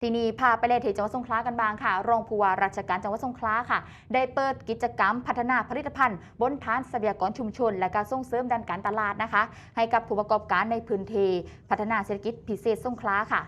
ทีนี้พาไปเลยที่จังหวัดสงขลากันบ้างค่ะ รองผู้ว่าราชการจังหวัดสงขลาค่ะ ได้เปิดกิจกรรมพัฒนาผลิตภัณฑ์ บนฐานทรัพยากรชุมชน และการส่งเสริมด้านการตลาดนะคะ ให้กับผู้ประกอบการในพื้นที่พัฒนาเศรษฐกิจพิเศษสงขลาค่ะ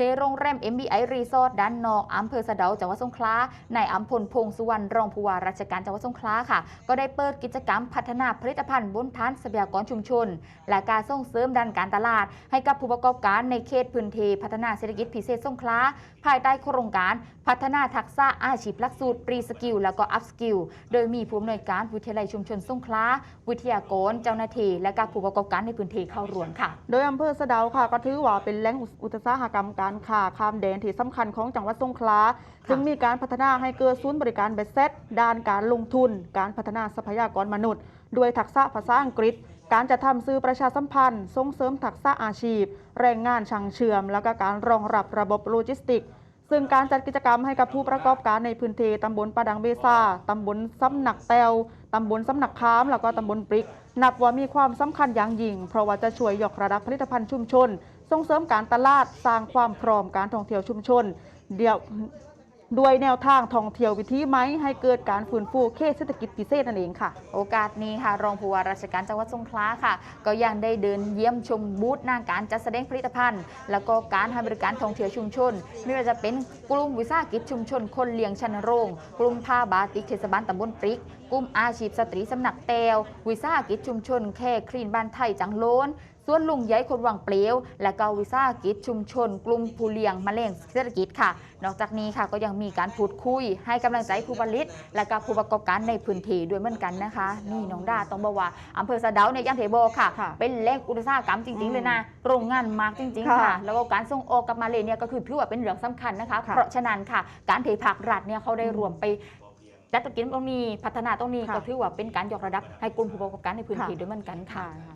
ทโรงแรม MBI Resort ด้านนอกอำเภอสะเดาจังหวัดสงขลานอัมพลพงษ์สุวรรณรองผู้ว่าราชการจังหวัดสงขลาค่ะ ก็ได้เปิดกิจกรรมพัฒนาผลิตภัณฑ์บนฐานทรัพยากรชุมชน และการส่งเสริมด้านการตลาด ให้กับผู้ประกอบการในเขตพื้นที่พัฒนาเศรษฐกิจพิเศษสงขลาภายใต้โครงการพัฒนาทักษะอาชีพหลักสูตรรีสกิลและก็อัพสกิลโดยมีผู้อำนวยการวิทยาลัยชุมชนสงขลาวิทยากรเจ้าหน้าที่และก็ผู้ประกอบการในพื้นที่เข้าร่วมค่ะ โดยอำเภอสะเดาค่ะก็ถือว่าเป็นแหล่งอุตสาหกรรมการค้าข้ามแดนที่สำคัญของจังหวัดสงขลาจึงมีการพัฒนาให้เกิดศูนย์บริการเบ็ดเซ็ตด้านการลงทุน การพัฒนาทรัพยากรมนุษย์ ด้วยทักษะภาษาอังกฤษ การจะทำซื้อประชาสัมพันธ์ ส่งเสริมทักษะอาชีพ แรงงานช่างเชื่อม แล้วก็การรองรับระบบโลจิสติกส์ซึ่งการจัดกิจกรรมให้กับผู้ประกอบการในพื้นที่ตำบลปะดังเบซาตำบลซ้ำหนักแตวตำบลซ้ำหนักคาม แล้วก็ตำบลปริก นับว่ามีความสำคัญอย่างยิ่ง เพราะว่าจะช่วยยกระดับผลิตภัณฑ์ชุมชน ส่งเสริมการตลาดสร้างความพร้อมการท่องเที่ยวชุมชน เดียวด้วยแนวทางท่องเที่ยววิธีไหมให้เกิดการฟื้นฟูเขตเศรษฐกิจพิเศษนั่นเองค่ะ โอกาสนี้ค่ะ รองผู้ว่าราชการจังหวัดสงขลาค่ะ ก็ยังได้เดินเยี่ยมชมบูธหน้าการจัดแสดงผลิตภัณฑ์ แล้วก็การให้บริการท่องเที่ยวชุมชน ไม่ว่าจะเป็นกลุ่มวิสาหกิจชุมชน คนเลี้ยงชันโรง กลุ่มผ้าบาติกเทศบาลตำบลปริกกลุ่มอาชีพสตรีสำนักแตววิสาหกิจชุมชนแค่คลีนบ้านไทยจังโลน ส่วนลุงใหญ่คนวังเปลว และก็วิสาหกิจชุมชน กลุ่มผู้เลี้ยงแมลงเศรษฐกิจค่ะ นอกจากนี้ค่ะก็ยังมีการพูดคุย ให้กำลังใจผู้ผลิต และก็ผู้ประกอบการในพื้นที่ด้วยเหมือนกันนะคะ นี่น้องดาต้องบอกว่าอำเภอสะเดาในยย่างเทโบค่ะค่ะ เป็นแหล่งอุตสาหกรรมจริง ๆ เลยนะโรงงานมาร์กจริงๆค่ะค่ะ แล้วก็การส่งออกกลับมาเลยเนี่ยก็คือถือว่าเป็นเรื่องสำคัญนะคะค่ะเพราะฉะนั้นค่ะ การเทผักรัฐเนี่ยเขาได้รวมไปจัดกิจตรงนี้พัฒนาตรงนี้ค่ะก็ถือว่าเป็นการยกระดับให้กลุ่มผู้ประกอบการในพื้นที่ค่ะด้วยเหมือนกันค่ะค่ะ